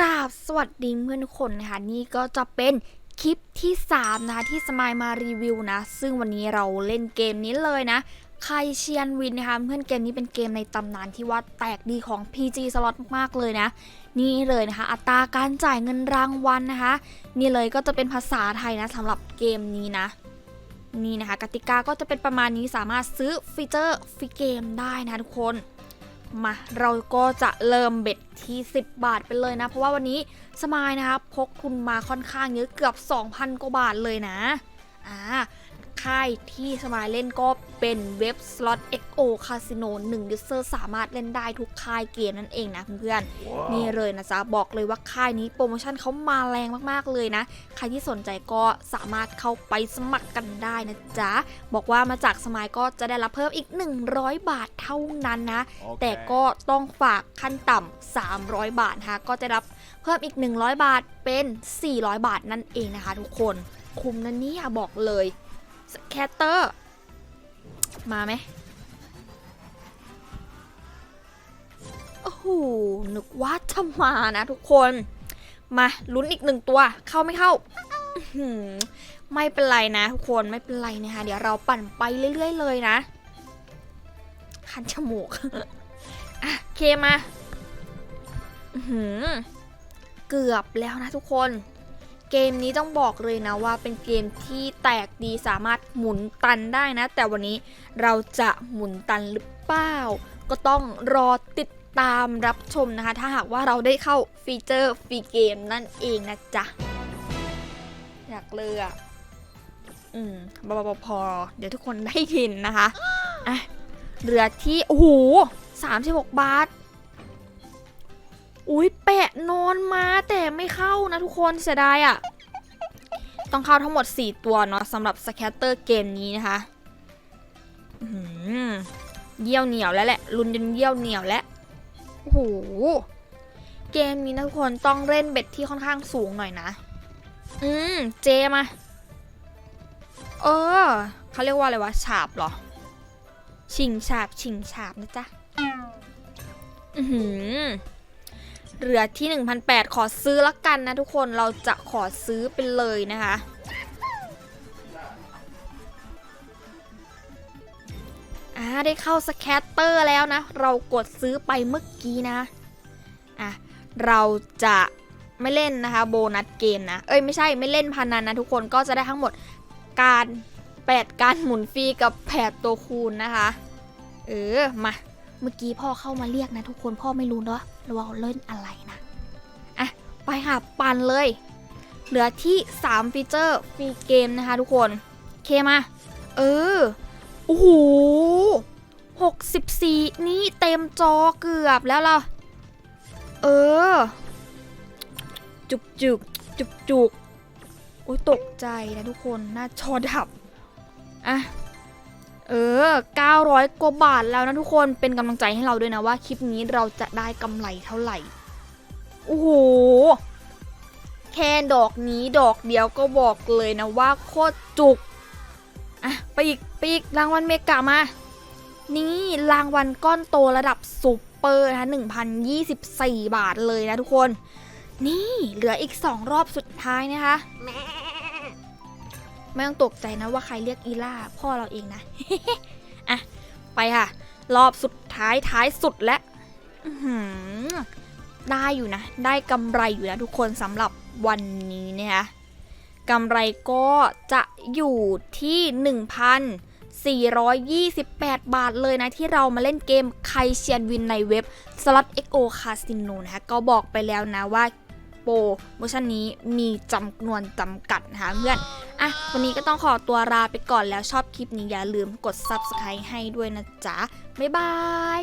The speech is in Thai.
ราบสวัสดีเพื่อนคนนะคะนี่ก็จะเป็นคลิปที่ 3 นะคะที่สมายมารีวิวนะ ซึ่งวันนี้เราเล่นเกมนี้เลยนะไคเชียนวินนะคะเพื่อนเกมนี้เป็นเกมในตำนานที่ว่าแตกดีของ PG Slot มากๆเลยนะ นี่เลยนะคะ อัตราการจ่ายเงินรางวัลนะคะ นี่เลยก็จะเป็นภาษาไทยนะสำหรับเกมนี้นะนี่นะคะกติกาก็จะเป็นประมาณนี้สามารถซื้อฟีเจอร์ฟรีเกมได้นะทุกคน มาเราก็จะเริ่มเบ็ดที่ 10 บาทไปเลยนะ เพราะว่าวันนี้สมายนะครับพกทุนมาค่อนข้างเยอะเกือบ 2,000 กว่าบาทเลยนะ อ่า ค่ายที่สมายเล่นก็เป็นเว็บ Slot XO Casino 1 User สามารถเล่นได้ทุกค่ายเกมนั่นเองนะเพื่อนๆนี่เลยนะจ๊ะ บอกเลยว่าค่ายนี้โปรโมชั่นเขามาแรงมากๆเลยนะ ใครที่สนใจก็สามารถเข้าไปสมัครกันได้นะจ๊ะ บอกว่ามาจากสมายก็จะได้รับเพิ่มอีก 100 บาทเท่านั้นนะแต่ก็ต้องฝากขั้นต่ำ300 บาทนะคะก็จะรับเพิ่มอีก 100 บาทเป็น 400 บาทนั่นเองนะคะ ทุกคน คุ้มนะเนี่ยบอกเลยส แคตเตอร์ มาไหมโอ้โหนึกว่าจะมานะทุกคน มาลุ้นอีกหนึ่งตัว เข้าไม่เข้า ไม่เป็นไรนะทุกคน ไม่เป็นไรนะคะ เดี๋ยวเราปั่นไปเรื่อย ๆ เลยนะ คันจมูกอะเคมาหือเกือบแล้วนะทุกคน เกมนี้ต้องบอกเลยนะว่าเป็นเกมที่แตกดีสามารถหมุนตันได้นะ แต่วันนี้เราจะหมุนตันหรือเปล่า ก็ต้องรอติดตามรับชมนะคะ ถ้าหากว่าเราได้เข้าฟีเจอร์ฟรีเกมนั่นเองนะจ๊ะ อยากเลยอะอืมบปพอ เดี๋ยวทุกคนได้ยินนะคะอะเหลือที่ โอ้โหสามสิบหกบาท อุ้ยแปะนอนมาแต่ไม่เข้านะทุกคนเสียดายอะ่ะ ต้องเข้าทั้งหมด 4 ตัวเนาะสำหรับสแคตเตอร์เกมนี้นะคะหือเยี่ยวเหนียวแล้วแหละรุนจนเยี่ยวเหนียวแล้วโอ้โหเกมนี้นะทุกคนต้องเล่นเบ็ดที่ค่อนข้างสูงหน่อยนะ อืมเจมา เออเขาเรียกว่าอะไรวะฉาบเหรอ ชิงฉาบชิงฉาบนะจ๊ะ อือหือ เหลือที่1,800ขอซื้อละกันนะทุกคนเราจะขอซื้อไปเลยนะคะอ่าได้เข้าสแคตเตอร์แล้วนะ เรากดซื้อไปเมื่อกี้นะอะเราจะไม่เล่นนะคะโบนัสเกมนะ เอ้ยไม่ใช่ไม่เล่นพนันนะทุกคนก็จะได้ทั้งหมดการ 8 การหมุนฟรีกับแผดตัวคูณนะคะ เออ มา เมื่อกี้พ่อเข้ามาเรียกนะทุกคนพ่อไม่รู้เนาะว่าเล่นอะไรนะอะไปค่ะปันเลย เหลือที่ 3 ฟีเจอร์ฟรีเกมนะคะทุกคนเคมา เออโอ้โห64 นี่เต็มจอเกือบแล้วเราเออ จุกจุกจุกจุกโอ้ยตกใจนะทุกคนหน้าจอดับ อะ เออ 900 กว่าบาทแล้วนะทุกคน เป็นกำลังใจให้เราด้วยนะว่าคลิปนี้เราจะได้กำไรเท่าไหร่ โอ้โห แค่ดอกนี้ดอกเดียวก็บอกเลยนะว่าโคตรจุก อะ ไปอีกไปอีกรางวัลเมกามา นี่รางวัลก้อนโตระดับซูเปอร์นะคะ1,024 บาทเลยนะทุกคน นี่เหลืออีก 2 รอบสุดท้ายนะคะ ไม่ต้องตกใจนะว่าใครเรียกอีล่าพ่อเราเองนะอะไปค่ะ รอบสุดท้ายท้ายสุดและอื้อหือได้อยู่นะ ได้กำไรอยู่นะทุกคนสำหรับวันนี้นะคะกำไรก็จะอยู่ที่ 1,428 บาทเลยนะ ที่เรามาเล่นเกมไคเชียนวินในเว็บ Slot XO Casino นะคะก็บอกไปแล้วนะว่า ปรโมชั่นนี้มีจำนวนจำกัดนะคะเพื่อนอะวันนี้ก็ต้องขอตัวลาไปก่อนแล้วชอบคลิปนี้อย่าลืมกด subscribe ให้ด้วยนะจ๊ะ บ๊ายบาย